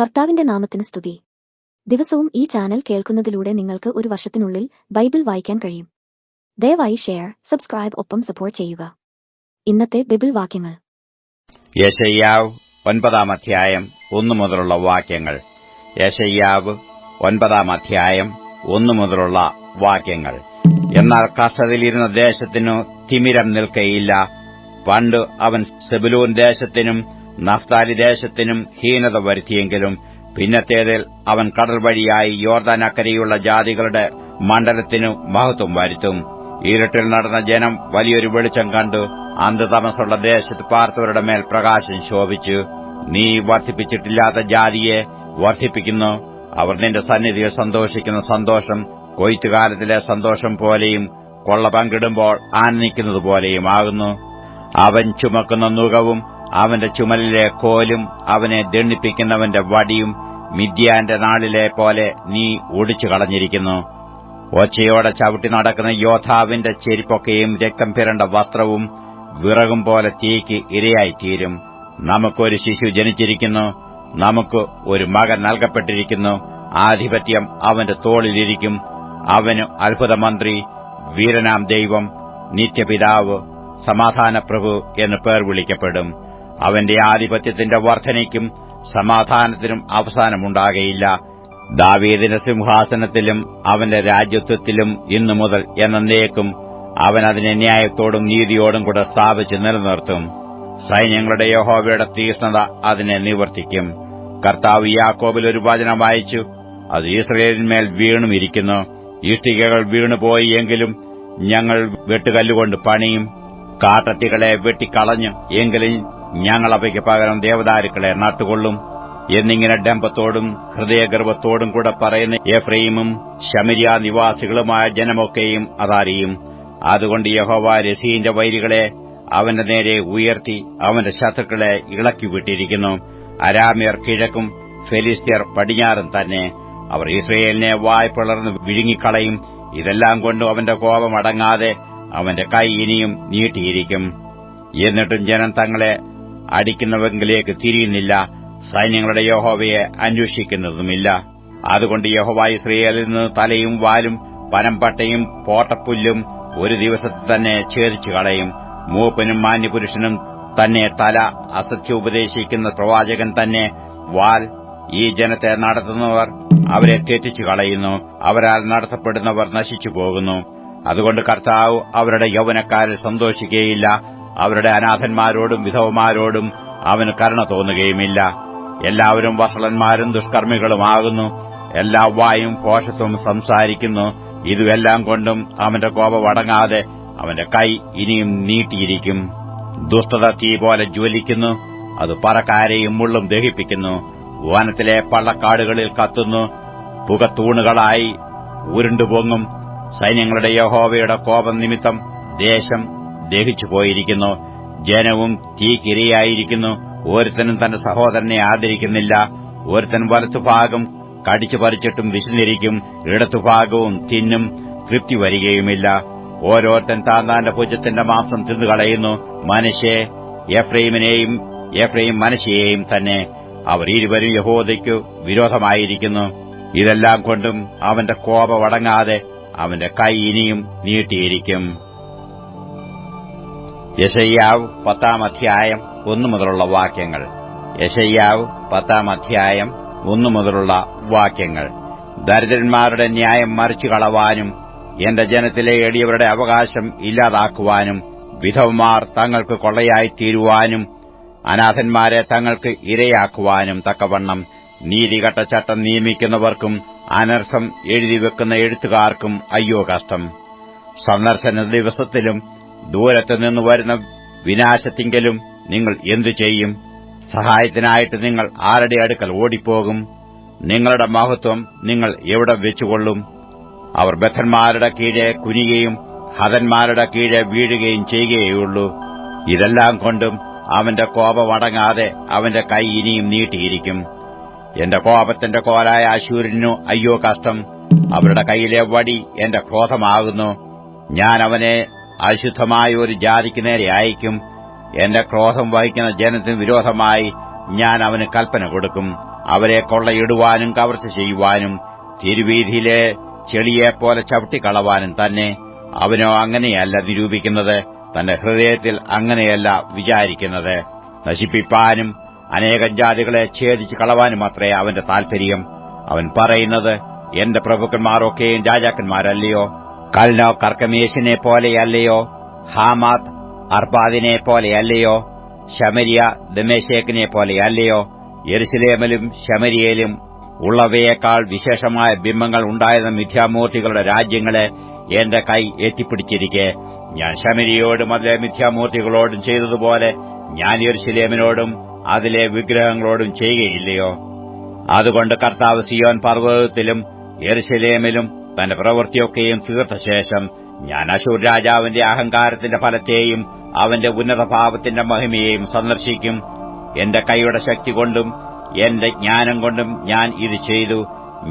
കർത്താവിന്റെ നാമത്തിന് സ്തുതി. ദിവസവും ഈ ചാനൽ കേൾക്കുന്നതിലൂടെ നിങ്ങൾക്ക് ഒരു വർഷത്തിനുള്ളിൽ ബൈബിൾ വായിക്കാൻ കഴിയും. ദയവായി ഷെയർ സബ്സ്ക്രൈബ് ഒപ്പം സപ്പോർട്ട് ചെയ്യുക. ഇന്നത്തെ ബൈബിൾ വാക്യങ്ങൾ. യശയ്യാവ് ഒൻപതാം അധ്യായം ഒന്നു മുതലുള്ള വാക്യങ്ങൾ. യശയ്യാവ് ഒൻപതാം അധ്യായം ഒന്നു മുതലുള്ള വാക്യങ്ങൾ. എന്നാൽ കഷ്ടതയിലിരുന്ന ദേശത്തിനു തിമിരം നിൽക്കയില്ല. പണ്ട് അവൻ സെബുലൂൻ ദേശത്തിനും നഫ്താലി ദേശത്തിനും ഹീനത വരുത്തിയെങ്കിലും പിന്നത്തേതിൽ അവൻ കടൽ വഴിയായി യോർദാനക്കരയുള്ള ജാതികളുടെ മണ്ഡലത്തിനു മഹത്വം വരുത്തും. ഇരുട്ടിൽ നടന്ന ജനം വലിയൊരു വെളിച്ചം കണ്ടു. അന്ധതമസുള്ള ദേശത്ത് പാർത്തവരുടെ മേൽ പ്രകാശം ശോഭിച്ചു. നീ വർദ്ധിപ്പിച്ചിട്ടില്ലാത്ത ജാതിയെ വർദ്ധിപ്പിക്കുന്നു. അവർ നിന്റെ സന്നിധിയിൽ സന്തോഷിക്കുന്ന സന്തോഷം കൊയ്ത്തുകാലത്തിലെ സന്തോഷം പോലെയും കൊള്ള പങ്കിടുമ്പോൾ ആനന്ദിക്കുന്നത് പോലെയും ആകുന്നു. അവൻ ചുമക്കുന്ന നുകവും അവന്റെ ചുമലിലെ കോലും അവനെ ദണ്ണിപ്പിക്കുന്നവന്റെ വടിയും മിഥ്യാന്റെ നാളിലെ പോലെ നീ ഒടിച്ചു കളഞ്ഞിരിക്കുന്നു. ഒച്ചയോടെ ചവിട്ടി നടക്കുന്ന യോദ്ധാവിന്റെ ചെരിപ്പൊക്കെയും രക്തം പിരണ്ട വസ്ത്രവും വിറകും പോലെ തീയ്ക്ക് ഇരയായിത്തീരും. നമുക്കൊരു ശിശു ജനിച്ചിരിക്കുന്നു നമുക്ക് ഒരു മകൻ നൽകപ്പെട്ടിരിക്കുന്നു. ആധിപത്യം അവന്റെ തോളിലിരിക്കും. അവന് അത്ഭുതമന്ത്രി വീരനാം ദൈവം നിത്യപിതാവ് സമാധാനപ്രഭു എന്ന് പേർ വിളിക്കപ്പെടും. അവന്റെ ആധിപത്യത്തിന്റെ വർധനയ്ക്കും സമാധാനത്തിനും അവസാനമുണ്ടാകയില്ല. ദാവീദിന്റെ സിംഹാസനത്തിലും അവന്റെ രാജ്യത്വത്തിലും ഇന്നു മുതൽ എന്നേക്കും അവൻ അതിനെ ന്യായത്തോടും നീതിയോടും കൂടെ സ്ഥാപിച്ച് നിലനിർത്തും. സൈന്യങ്ങളുടെ യഹോവയുടെ തീഷ്ണത അതിനെ നിവർത്തിക്കും. കർത്താവ് യാക്കോബിൽ ഒരു വചനം വായിച്ചു. അത് ഇസ്രയേലിന്മേൽ വീണും ഇരിക്കുന്നു. ഇഷ്ടികകൾ വീണുപോയി എങ്കിലും ഞങ്ങൾ വെട്ടുകല്ലുകൊണ്ട് പണിയും. കാട്ടത്തികളെ വെട്ടിക്കളഞ്ഞു എങ്കിലും ഞങ്ങൾ അവയ്ക്ക് പകരം ദേവദാരുക്കളെ നാട്ടുകൊള്ളും. എന്നിങ്ങനെ ഡംബത്തോടും ഹൃദയഗർഭത്തോടും കൂടെ പറയുന്ന എഫ്രൈമും ശമരിയ നിവാസികളുമായ ജനമൊക്കെയും അതറിയും അതുകൊണ്ട് യഹോവ രസീന്റെ വൈരികളെ അവന്റെ നേരെ ഉയർത്തി അവന്റെ ശത്രുക്കളെ ഇളക്കിവിട്ടിരിക്കുന്നു അരാമ്യർ കിഴക്കും ഫെലിസ്തീർ പടിഞ്ഞാറും തന്നെ. അവർ ഇസ്രയേലിനെ വായ് പിളർന്ന് വിഴുങ്ങിക്കളയും. ഇതെല്ലാം കൊണ്ടും അവന്റെ കോപം അടങ്ങാതെ അവന്റെ കൈ ഇനിയും നീട്ടിയിരിക്കും. എന്നിട്ടും ജനം തങ്ങളെ അടിക്കുന്നവെങ്കിലേക്ക് തിരിയുന്നില്ല. സൈന്യങ്ങളുടെ യഹോവയെ അന്വേഷിക്കുന്നതുമില്ല. അതുകൊണ്ട് യഹോവ ഇസ്രയേലിൽ നിന്ന് തലയും വാലും പനമ്പട്ടയും പോട്ടപ്പുല്ലും ഒരു ദിവസത്തിൽ തന്നെ ഛേദിച്ചു കളയും. മൂപ്പനും മാന്യപുരുഷനും തന്നെ തല അസത്യ ഉപദേശിക്കുന്ന പ്രവാചകൻ തന്നെ വാൽ ഈ ജനത്തെ നടത്തുന്നവർ അവരെ തെറ്റിച്ചു കളയുന്നു. അവരാൽ നടത്തപ്പെടുന്നവർ നശിച്ചു പോകുന്നു. അതുകൊണ്ട് കർത്താവ് അവരുടെ യൗവനക്കാരിൽ സന്തോഷിക്കുകയില്ല. അവരുടെ അനാഥന്മാരോടും വിധവമാരോടും അവന് കരുണ തോന്നുകയുമില്ല. എല്ലാവരും വഷളന്മാരും ദുഷ്കർമ്മികളുമാകുന്നു എല്ലാ വായും പോഷത്വം സംസാരിക്കുന്നു. ഇതുമെല്ലാം കൊണ്ടും അവന്റെ കോപം അടങ്ങാതെ അവന്റെ കൈ ഇനിയും നീട്ടിയിരിക്കും. ദുഷ്ടത തീ പോലെ ജ്വലിക്കുന്നു. അത് പറക്കാരെയും മുള്ളും ദഹിപ്പിക്കുന്നു. വനത്തിലെ പള്ളക്കാടുകളിൽ കത്തുന്നു. പുകത്തൂണുകളായി ഉരുണ്ടുപൊങ്ങും. സൈന്യങ്ങളുടെ യഹോവയുടെ കോപം നിമിത്തം ദേശം ദഹിച്ചുപോയിരിക്കുന്നു ജനവും തീക്കിരയായിരിക്കുന്നു. ഒരുത്തനും തന്റെ സഹോദരനെ ആദരിക്കുന്നില്ല. ഒരുത്തൻ വലത്തുഭാഗം കടിച്ചു പറിച്ചിട്ടും വിശന്നിരിക്കും. ഇടത്തുഭാഗവും തിന്നും തൃപ്തി വരികയുമില്ല. ഓരോരുത്തൻ താന്താന്റെ താന്റെ ഭുജത്തിന്റെ മാംസം തിന്നുകളയുന്നു. മനുഷ്യ എഫ്രൈമിനെയും എഫ്രൈം മനുഷ്യയെയും തന്നെ അവർ ഇരുവരും യഹോദയ്ക്കു വിരോധമായിരിക്കുന്നു. ഇതെല്ലാം കൊണ്ടും അവന്റെ കോപമടങ്ങാതെ അവന്റെ കൈ ഇനിയും നീട്ടിയിരിക്കും. യശയ്യാവ് പത്താം അധ്യായം ഒന്നു മുതലുള്ള വാക്യങ്ങൾ. യശയ്യാവ് പത്താം അധ്യായം ഒന്നു മുതലുള്ള വാക്യങ്ങൾ. ദരിദ്രന്മാരുടെ ന്യായം മറിച്ചു കളവാനും എന്റെ ജനത്തിലെ എളിയവരുടെ അവകാശം ഇല്ലാതാക്കുവാനും വിധവമാർ തങ്ങൾക്ക് കൊള്ളയായി തീരുവാനും അനാഥന്മാരെ തങ്ങൾക്ക് ഇരയാക്കുവാനും തക്കവണ്ണം നീതികെട്ട ചട്ടം നിയമിക്കുന്നവർക്കും അനർത്ഥം എഴുതിവെക്കുന്ന എഴുത്തുകാർക്കും അയ്യോ കഷ്ടം. സന്ദർശന ദിവസത്തിലും ദൂരത്തു നിന്ന് വരുന്ന വിനാശത്തിങ്കലും നിങ്ങൾ എന്തു ചെയ്യും? സഹായത്തിനായിട്ട് നിങ്ങൾ ആരുടെ അടുക്കൽ ഓടിപ്പോകും? നിങ്ങളുടെ മഹത്വം നിങ്ങൾ എവിടെ വെച്ചുകൊള്ളും? അവർ ബദ്ധന്മാരുടെ കീഴെ കുനിയുകയും ഹതന്മാരുടെ കീഴെ വീഴുകയും ചെയ്യുകയുള്ളൂ ഇതെല്ലാം കൊണ്ടും അവന്റെ കോപമടങ്ങാതെ അവന്റെ കൈ ഇനിയും നീട്ടിയിരിക്കും. എന്റെ കോപത്തിന്റെ കോലായ അശൂരിനു അയ്യോ കഷ്ടം. അവരുടെ കൈയിലെ വടി എന്റെ ക്രോധമാകുന്നു. ഞാൻ അവനെ അശുദ്ധമായ ഒരു ജാതിക്ക് നേരെ അയക്കും. എന്റെ ക്രോധം വഹിക്കുന്ന ജനത്തിന് വിരോധമായി ഞാൻ അവന് കൽപ്പന കൊടുക്കും. അവരെ കൊള്ളയിടുവാനും കവർച്ച ചെയ്യുവാനും തിരുവീതിയിലെ ചെളിയെപ്പോലെ ചവിട്ടിക്കളവാനും തന്നെ. അവനോ അങ്ങനെയല്ല നിരൂപിക്കുന്നത് തന്റെ ഹൃദയത്തിൽ അങ്ങനെയല്ല വിചാരിക്കുന്നത്. നശിപ്പിപ്പാനും അനേകം ജാതികളെ ഛേദിച്ച് കളവാനുമത്രേ അവന്റെ താൽപര്യം. അവൻ പറയുന്നത് എന്റെ പ്രഭുക്കന്മാരൊക്കെയും രാജാക്കന്മാരല്ലയോ? കൽനോ കർക്കമേശിനെ പോലെയല്ലയോ ഹാമാത് അർബാദിനെ പോലെയല്ലയോ ശമരിയ ദമേശേക്കിനെ പോലെയല്ലയോ യെരുസലേമിലും ശമരിയയിലും ഉള്ളവയേക്കാൾ വിശേഷമായ ബിംബങ്ങൾ ഉണ്ടായിരുന്ന മിഥ്യാമൂർത്തികളുടെ രാജ്യങ്ങളെ എന്റെ കൈ എത്തിപ്പിടിച്ചിരിക്കെ. ഞാൻ ശമരിയോടും അതിലെ മിഥ്യാമൂർത്തികളോടും ചെയ്തതുപോലെ ഞാൻ യെരുസലേമിനോടും അതിലെ വിഗ്രഹങ്ങളോടും ചെയ്യുകയില്ലയോ. അതുകൊണ്ട് കർത്താവ് സിയോൻ പർവതത്തിലും യെരുസലേമിലും തന്റെ പ്രവൃത്തിയൊക്കെയും തീർത്ത ശേഷം ഞാൻ അശൂർ രാജാവിന്റെ അഹങ്കാരത്തിന്റെ ഫലത്തെയും അവന്റെ ഉന്നതഭാവത്തിന്റെ മഹിമയെയും സന്ദർശിക്കും. എന്റെ കൈയുടെ ശക്തി കൊണ്ടും എന്റെ ജ്ഞാനം കൊണ്ടും ഞാൻ ഇത് ചെയ്തു.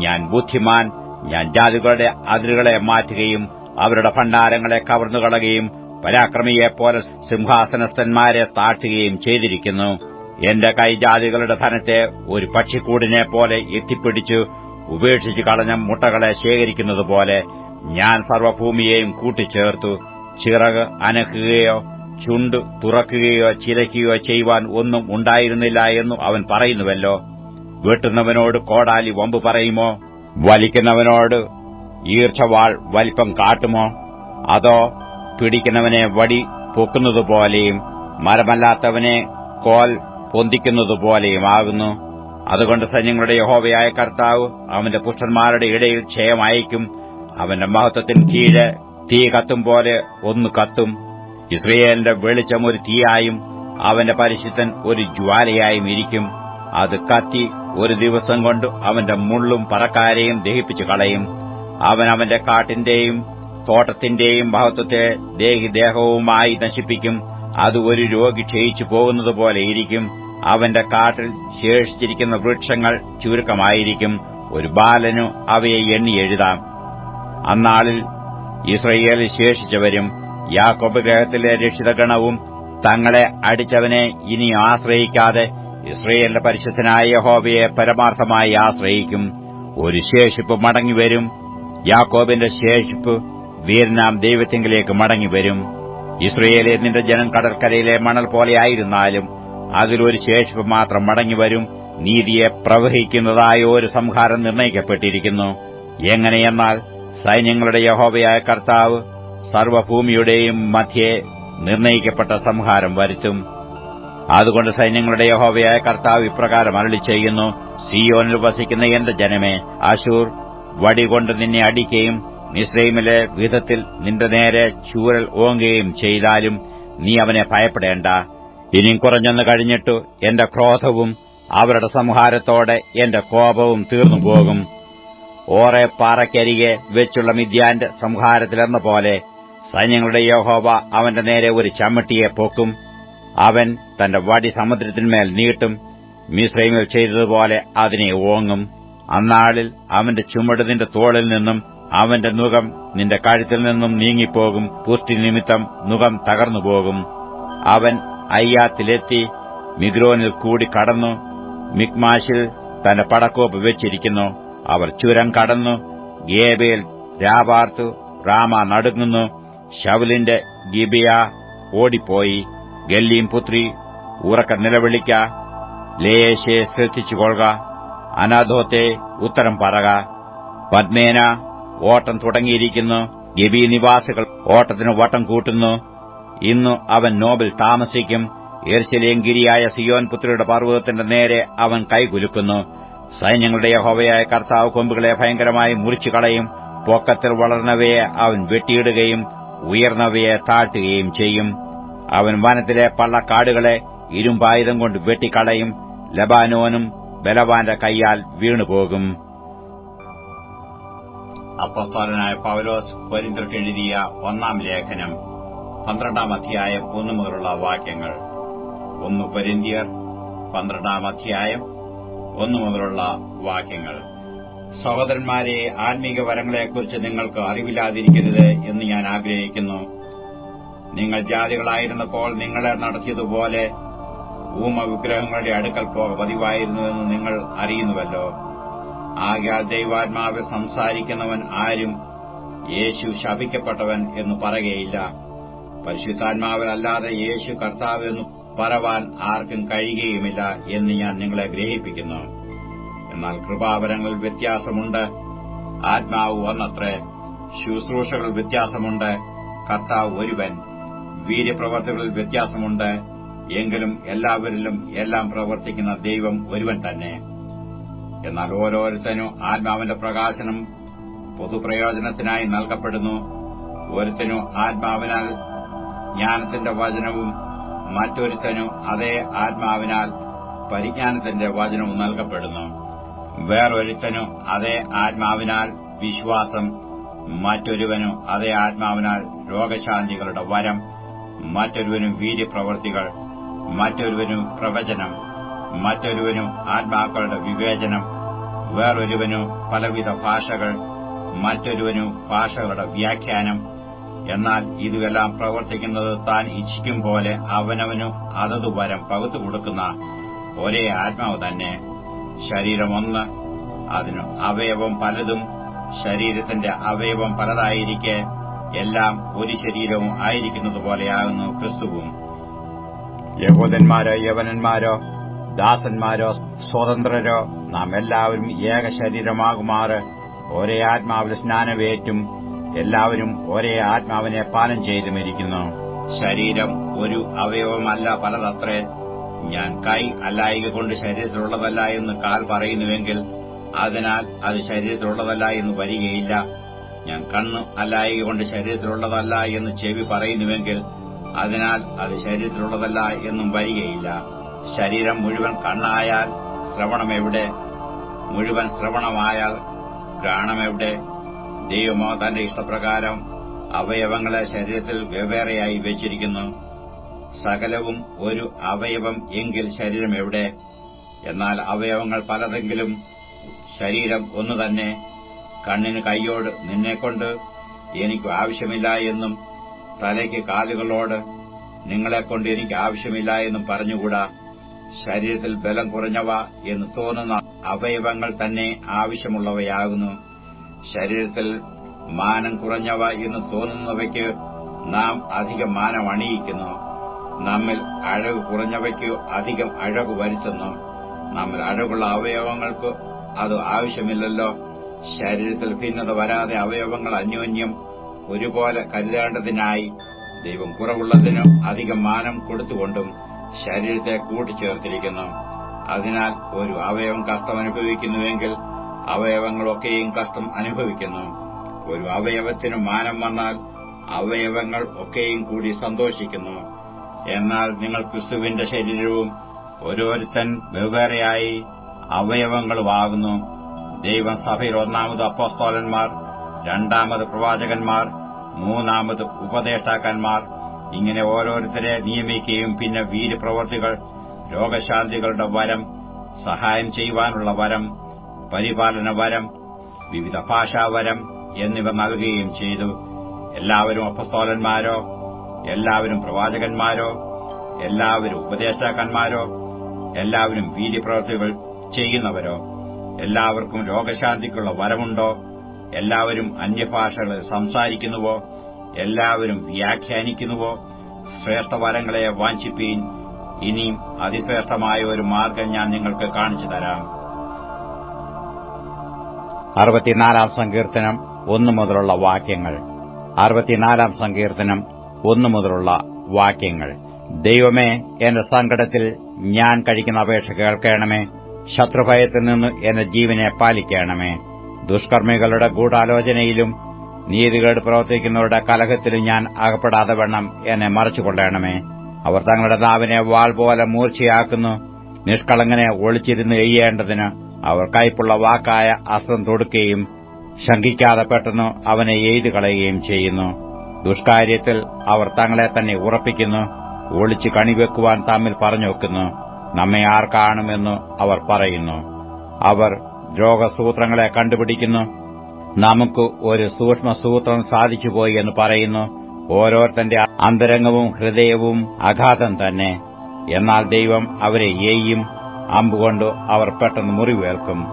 ഞാൻ ബുദ്ധിമാൻ ഞാൻ ജാതികളുടെ അതിരുകളെ മാറ്റുകയും അവരുടെ ഭണ്ഡാരങ്ങളെ കവർന്നുകളയുകയും പരാക്രമിയെപ്പോലെ സിംഹാസനസ്ഥന്മാരെ താഴ്ത്തുകയും ചെയ്തിരിക്കുന്നു. എന്റെ കൈ ജാതികളുടെ ധനത്തെ ഒരു പക്ഷിക്കൂടിനെ പോലെ എത്തിപ്പിടിച്ചു. ഉപേക്ഷിച്ചു കളഞ്ഞ മുട്ടകളെ ശേഖരിക്കുന്നതുപോലെ ഞാൻ സർവഭൂമിയെയും കൂട്ടിച്ചേർത്തു. ചിറക് അനക്കുകയോ ചുണ്ട് തുറക്കുകയോ ചിലയ്ക്കുകയോ ചെയ്യുവാൻ ഒന്നും ഉണ്ടായിരുന്നില്ല എന്നും അവൻ പറയുന്നുവല്ലോ. വെട്ടുന്നവനോട് കോടാലി വമ്പ് പറയുമോ? വലിക്കുന്നവനോട് ഈർച്ചവാൾ വലിപ്പം കാട്ടുമോ? അതോ പിടിക്കുന്നവനെ വടി പൊക്കുന്നതുപോലെയും മരമല്ലാത്തവനെ കോൽ പൊന്തിക്കുന്നതുപോലെയും ആകുന്നു. അതുകൊണ്ട് സൈന്യങ്ങളുടെ യഹോവയായ കർത്താവ് അവന്റെ പുഷ്ടന്മാരുടെ ഇടയിൽ ക്ഷയം അയക്കും. അവന്റെ മഹത്വത്തിന് കീഴ് തീ കത്തും പോലെ ഒന്ന് കത്തും. ഇസ്രയേലിന്റെ വെളിച്ചം ഒരു തീയായും അവന്റെ പരിശുദ്ധൻ ഒരു ജ്വാലയായും ഇരിക്കും. അത് കത്തി ഒരു ദിവസം കൊണ്ട് അവന്റെ മുള്ളും പറക്കാരെയും ദഹിപ്പിച്ചു കളയും. അവൻ അവന്റെ കാട്ടിന്റെയും തോട്ടത്തിന്റെയും മഹത്വത്തെ ദേഹിദേഹവുമായി നശിപ്പിക്കും. അത് ഒരു രോഗി ക്ഷയിച്ചു പോകുന്നതുപോലെ ഇരിക്കും. അവന്റെ കാട്ടിൽ ശേഷിച്ചിരിക്കുന്ന വൃക്ഷങ്ങൾ ചുരുക്കമായിരിക്കും. ഒരു ബാലനു അവയെ എണ്ണി എഴുതാം. അന്നാളിൽ ഇസ്രയേലിൽ ശേഷിച്ചവരും യാക്കോബ് ഗ്രഹത്തിലെ രക്ഷിതഗണവും തങ്ങളെ അടിച്ചവനെ ഇനി ആശ്രയിക്കാതെ ഇസ്രയേലിന്റെ പരിശുദ്ധനായ യഹോവയെ പരമാർത്ഥമായി ആശ്രയിക്കും. ഒരു ശേഷിപ്പ് മടങ്ങിവരും യാക്കോബിന്റെ ശേഷിപ്പ് വീരനാം ദൈവത്തിങ്കിലേക്ക് മടങ്ങിവരും ഇസ്രയേലെ നിന്റെ ജനം കടൽക്കരയിലെ മണൽ പോലെയായിരുന്നാലും അതിലൊരു ശേഷിപ്പ് മാത്രം മടങ്ങിവരും നീതിയെ പ്രവഹിക്കുന്നതായ ഒരു സംഹാരം നിർണയിക്കപ്പെട്ടിരിക്കുന്നു. എങ്ങനെയെന്നാൽ സൈന്യങ്ങളുടെ യഹോവയായ കർത്താവ് സർവഭൂമിയുടെയും മധ്യേ നിർണയിക്കപ്പെട്ട സംഹാരം വരുത്തും. അതുകൊണ്ട് സൈന്യങ്ങളുടെ യഹോവയായ കർത്താവ് ഇപ്രകാരം അരളി ചെയ്യുന്നു സിയോനിൽ വസിക്കുന്ന എന്റെ ജനമേ അശൂർ വടികൊണ്ട് നിന്നെ അടിക്കുകയും മിസ്രൈമിലെ വിധത്തിൽ നിന്റെ നേരെ ചൂരൽ ഓങ്ങുകയും ചെയ്താലും നീ അവനെ ഭയപ്പെടേണ്ട. ഇനിയും കുറഞ്ഞെന്ന് കഴിഞ്ഞിട്ടു എന്റെ ക്രോധവും അവരുടെ സംഹാരത്തോടെ എന്റെ കോപവും തീർന്നുപോകും ഓറെ പാറയ്ക്കരികെ വെച്ചുള്ള മിഥ്യാന്റെ സംഹാരത്തിലെന്ന പോലെ സൈന്യങ്ങളുടെ യഹോവ അവന്റെ നേരെ ഒരു ചമ്മട്ടിയെ പൊക്കും. അവൻ തന്റെ വടി സമുദ്രത്തിന്മേൽ നീട്ടും. മിശ്രൈമിൽ ചെയ്തതുപോലെ അതിനെ ഓങ്ങും. അന്നാളിൽ അവന്റെ ചുമട് നിന്റെ തോളിൽ നിന്നും അവന്റെ നുഖം നിന്റെ കഴുത്തിൽ നിന്നും നീങ്ങിപ്പോകും. പുഷ്ടി നിമിത്തം നുഖം തകർന്നുപോകും. അവൻ അയ്യാത്തിലെത്തി മിഗ്രോനിൽ കൂടി കടന്നു. മിക്മാഷിൽ തന്റെ പടക്കോപ്പ് വെച്ചിരിക്കുന്നു. അവർ ചുരം കടന്നു. ഗേബേൽ രാപാർത്തു റാമ നടുങ്ങുന്നു. ഷവലിന്റെ ഗിബിയ ഓടിപ്പോയി. ഗല്ലീം പുത്രി ഉറക്ക നിലവിളിക്ക. ലേശെ ശ്രദ്ധിച്ചുകൊള്ളുക. അനാഥോത്തെ ഉത്തരം പറക. പത്മേന ഓട്ടം തുടങ്ങിയിരിക്കുന്നു. ഗബി നിവാസികൾ ഓട്ടത്തിന് വട്ടം കൂട്ടുന്നു. ഇന്നു അവൻ നോബിൽ താമസിക്കും. എർശലേംഗിരിയായ സിയോൻ പുത്രിയുടെ പർവതത്തിന്റെ നേരെ അവൻ കൈകുലുക്കുന്നു. സൈന്യങ്ങളുടെ യഹോവയായ കർത്താവ് കൊമ്പുകളെ ഭയങ്കരമായി മുറിച്ചു കളയും. പൊക്കത്തിൽ വളർന്നവയെ അവൻ വെട്ടിയിടുകയും ഉയർന്നവയെ താഴ്ത്തുകയും ചെയ്യും. അവൻ വനത്തിലെ പള്ളക്കാടുകളെ ഇരുമ്പായുധം കൊണ്ട് വെട്ടിക്കളയും. ലബാനോനും ബലവാന്റെ കൈയാൽ വീണുപോകും. അപ്പസ്തോലനായ പൗലോസ് കൊരിന്തർക്ക് എഴുതിയ ഒന്നാം ലേഖനം. പന്ത്രണ്ടാം അധ്യായം ഒന്ന് മുതലുള്ള വാക്യങ്ങൾ. ഒന്ന് കൊരിന്തിയർ പന്ത്രണ്ടാം അധ്യായം ഒന്ന് മുതലുള്ള വാക്യങ്ങൾ. സഹോദരന്മാരെ ആത്മീക വരങ്ങളെക്കുറിച്ച് നിങ്ങൾക്ക് അറിവില്ലാതിരിക്കരുത് എന്ന് ഞാൻ ആഗ്രഹിക്കുന്നു. നിങ്ങൾ ജാതികളായിരുന്നപ്പോൾ നിങ്ങളെ നടത്തിയതുപോലെ ഊമ വിഗ്രഹങ്ങളുടെ അടുക്കൽ പോക പതിവായിരുന്നുവെന്ന് നിങ്ങൾ അറിയുന്നുവല്ലോ. ആകയാൽ ദൈവാത്മാവിൽ സംസാരിക്കുന്നവൻ ആരും യേശു ശപിക്കപ്പെട്ടവൻ എന്ന് പറയുകയില്ല. പരിശുദ്ധാത്മാവിലല്ലാതെ യേശു കർത്താവ് എന്ന് പറവാൻ ആർക്കും കഴിയുകയുമില്ല എന്ന് ഞാൻ നിങ്ങളെ ഗ്രഹിപ്പിക്കുന്നു. എന്നാൽ കൃപാവരങ്ങളിൽ വ്യത്യാസമുണ്ട്. ആത്മാവ് ഒന്നത്രേ ശുശ്രൂഷകൾ വ്യത്യാസമുണ്ട്. കർത്താവ് ഒരുവൻ. വീര്യപ്രവർത്തികളിൽ വ്യത്യാസമുണ്ട്. എങ്കിലും എല്ലാവരിലും എല്ലാം പ്രവർത്തിക്കുന്ന ദൈവം ഒരുവൻ തന്നെ. എന്നാൽ ഓരോരുത്തനും ആത്മാവിന്റെ പ്രകാശനം പൊതുപ്രയോജനത്തിനായി നൽകപ്പെടുന്നു. ഒരുത്തനും ആത്മാവിനാൽ ജ്ഞാനത്തിന്റെ വചനവും മറ്റൊരുത്തനു അതേ ആത്മാവിനാൽ പരിജ്ഞാനത്തിന്റെ വചനവും നൽകപ്പെടുന്നു. വേറൊരുത്തനു അതേ ആത്മാവിനാൽ വിശ്വാസം മറ്റൊരുവനു അതേ ആത്മാവിനാൽ രോഗശാന്തികളുടെ വരം മറ്റൊരുവനും വീര്യപ്രവൃത്തികൾ മറ്റൊരുവനു പ്രവചനം മറ്റൊരുവനു ആത്മാക്കളുടെ വിവേചനം വേറൊരുവനു പലവിധ ഭാഷകൾ മറ്റൊരുവനു ഭാഷകളുടെ വ്യാഖ്യാനം എന്നാൽ ഇതുമെല്ലാം പ്രവർത്തിക്കുന്നത് താൻ ഇച്ഛിക്കും പോലെ അവനവനു അതതു വരം പകുത്തു കൊടുക്കുന്ന ഒരേ ആത്മാവ് തന്നെ. ശരീരമൊന്ന് അതിന് അവയവം പലതും ശരീരത്തിന്റെ അവയവം പലതായിരിക്കെ എല്ലാം ഒരു ശരീരവും ആയിരിക്കുന്നതുപോലെയാകുന്നു ക്രിസ്തുവും. യഹോദന്മാരോ യവനന്മാരോ ദാസന്മാരോ സ്വതന്ത്രരോ നാം എല്ലാവരും ഏക ശരീരമാകുമാറ്. ഒരേ ആത്മാവിൽ സ്നാനവേറ്റും എല്ലാവരും ഒരേ ആത്മാവിനെ പാനം ചെയ്തുമിരിക്കുന്നു ശരീരം ഒരു അവയവമല്ല പലതത്രേ. ഞാൻ കൈ അല്ലായിക കൊണ്ട് ശരീരത്തിലുള്ളതല്ല എന്ന് കാൽ പറയുന്നുവെങ്കിൽ അതിനാൽ അത് ശരീരത്തിലുള്ളതല്ല എന്ന് വരികയില്ല. ഞാൻ കണ്ണ് അല്ലായിക കൊണ്ട് ശരീരത്തിലുള്ളതല്ല എന്ന് ചെവി പറയുന്നുവെങ്കിൽ അതിനാൽ അത് ശരീരത്തിലുള്ളതല്ല എന്നും വരികയില്ല. ശരീരം മുഴുവൻ കണ്ണായാൽ ശ്രവണം എവിടെ? മുഴുവൻ ശ്രവണമായാൽ ഘ്രാണമെവിടെ ദൈവമോ തന്റെ ഇഷ്ടപ്രകാരം അവയവങ്ങളെ ശരീരത്തിൽ വെവ്വേറെയായി വെച്ചിരിക്കുന്നു. സകലവും ഒരു അവയവം എങ്കിൽ ശരീരം എവിടെ? എന്നാൽ അവയവങ്ങൾ പലതെങ്കിലും ശരീരം ഒന്നു തന്നെ. കണ്ണിന് കൈയോട് നിന്നെക്കൊണ്ട് എനിക്ക് ആവശ്യമില്ല എന്നും തലയ്ക്ക് കാലുകളോട് നിങ്ങളെക്കൊണ്ട് എനിക്ക് ആവശ്യമില്ല എന്നും പറഞ്ഞുകൂടാ. ശരീരത്തിൽ ബലം കുറഞ്ഞവ എന്ന് തോന്നുന്ന അവയവങ്ങൾ തന്നെ ആവശ്യമുള്ളവയാകുന്നു. ശരീരത്തിൽ മാനം കുറഞ്ഞവ എന്ന് തോന്നുന്നവയ്ക്ക് നാം അധികം മാനം അണിയിക്കുന്നു. നമ്മിൽ അഴക് കുറഞ്ഞവയ്ക്ക് അധികം അഴക് വരുത്തുന്നു. നമ്മിൽ അഴകുള്ള അവയവങ്ങൾക്ക് അത് ആവശ്യമില്ലല്ലോ. ശരീരത്തിൽ ഭിന്നത വരാതെ അവയവങ്ങൾ അന്യോന്യം ഒരുപോലെ കരുതേണ്ടതിനായി ദൈവം കുറവുള്ളതിന് അധികം മാനം കൊടുത്തുകൊണ്ടും ശരീരത്തെ കൂട്ടിച്ചേർത്തിരിക്കുന്നു. അതിനാൽ ഒരു അവയവം കഷ്ടം അനുഭവിക്കുന്നുവെങ്കിൽ അവയവങ്ങളൊക്കെയും കഷ്ടം അനുഭവിക്കുന്നു. ഒരു അവയവത്തിന് മാനം വന്നാൽ അവയവങ്ങൾ ഒക്കെയും കൂടി സന്തോഷിക്കുന്നു. എന്നാൽ നിങ്ങൾ ക്രിസ്തുവിന്റെ ശരീരവും ഓരോരുത്തൻ വെവ്വേറെയായി അവയവങ്ങളുമാകുന്നു ദൈവം സഭയിൽ ഒന്നാമത് അപ്പോസ്തോലന്മാർ രണ്ടാമത് പ്രവാചകന്മാർ മൂന്നാമത് ഉപദേഷ്ടാക്കന്മാർ. ഇങ്ങനെ ഓരോരുത്തരെ നിയമിക്കുകയും പിന്നെ വീരപ്രവർത്തികൾ രോഗശാന്തികളുടെ വരം സഹായം ചെയ്യുവാനുള്ള വരം പരിപാലന വരം വിവിധ ഭാഷാവരം എന്നിവ നൽകുകയും ചെയ്തു. എല്ലാവരും അപ്പസ്തോലന്മാരോ എല്ലാവരും പ്രവാചകന്മാരോ എല്ലാവരും ഉപദേഷ്ടാക്കന്മാരോ എല്ലാവരും വീര്യപ്രവർത്തികൾ ചെയ്യുന്നവരോ എല്ലാവർക്കും രോഗശാന്തിക്കുള്ള വരമുണ്ടോ? എല്ലാവരും അന്യഭാഷകളിൽ സംസാരിക്കുന്നുവോ? എല്ലാവരും വ്യാഖ്യാനിക്കുന്നുവോ? ശ്രേഷ്ഠവരങ്ങളെ വാഞ്ചിപ്പീൻ. ഇനിയും അതിശ്രേഷ്ഠമായ ഒരു മാർഗം ഞാൻ നിങ്ങൾക്ക് കാണിച്ചു തരാം. അറുപത്തിനാലാം സങ്കീർത്തനം ഒന്നു മുതലുള്ള വാക്യങ്ങൾ. അറുപത്തിനാലാം സങ്കീർത്തനം ഒന്നു മുതലുള്ള വാക്യങ്ങൾ. ദൈവമേ എന്റെ സങ്കടത്തിൽ ഞാൻ കഴിക്കുന്ന അപേക്ഷ കേൾക്കണമേ. ശത്രുഭയത്തിൽ നിന്ന് എന്റെ ജീവനെ പാലിക്കണമേ. ദുഷ്കർമ്മികളുടെ ഗൂഢാലോചനയിലും നീതികേട് പ്രവർത്തിക്കുന്നവരുടെ കലഹത്തിലും ഞാൻ അകപ്പെടാതെ വണ്ണം എന്നെ മറച്ചുകൊള്ളണമേ. അവർ തങ്ങളുടെ നാവിനെ വാൾ പോലെ മൂർച്ചയാക്കുന്നു. നിഷ്കളങ്ങനെ ഒളിച്ചിരുന്ന് എയ്യേണ്ടതിന് അവർ വാക്കായ അസ്ത്രം തൊടുക്കുകയും ശങ്കിക്കാതെ പെട്ടെന്ന് അവനെ എഴുതി കളയുകയും ചെയ്യുന്നു. ദുഷ്കാര്യത്തിൽ അവർ തങ്ങളെ തന്നെ ഉറപ്പിക്കുന്നു ഒളിച്ച് കണിവെക്കുവാൻ തമ്മിൽ പറഞ്ഞു വെക്കുന്നു നമ്മെ ആർ കാണുമെന്ന് അവർ പറയുന്നു. അവർ രോഗസൂത്രങ്ങളെ കണ്ടുപിടിക്കുന്നു. നമുക്ക് ഒരു സൂക്ഷ്മസൂത്രം സാധിച്ചുപോയി എന്ന് പറയുന്നു. ഓരോരുത്തന്റെ അന്തരംഗവും ഹൃദയവും അഗാധം തന്നെ. എന്നാൽ ദൈവം അവരെ ഏയും അമ്പുകൊണ്ട് അവർ പെട്ടെന്ന് മുറിവേൽക്കും.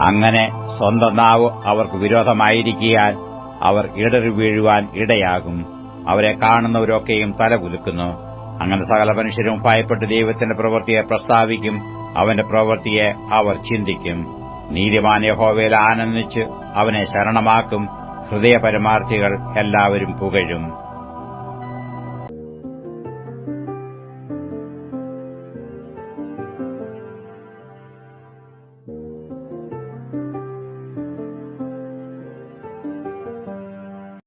അങ്ങനെ സ്വന്തം നാവ് അവർക്ക് വിരോധമായിരിക്കാൻ അവർ ഇടറി വീഴുവാൻ ഇടയാകും. അവരെ കാണുന്നവരൊക്കെയും തലകുലുക്കുന്നു അങ്ങനെ സകല മനുഷ്യരും ഭയപ്പെട്ട് ദൈവത്തിന്റെ പ്രവൃത്തിയെ പ്രസ്താവിക്കും. അവന്റെ പ്രവൃത്തിയെ അവർ ചിന്തിക്കും. നീതിമാൻ യഹോവയിൽ ആനന്ദിച്ച് അവനെ ശരണമാക്കും. ഹൃദയപരമാർത്ഥികൾ എല്ലാവരും പുകഴും.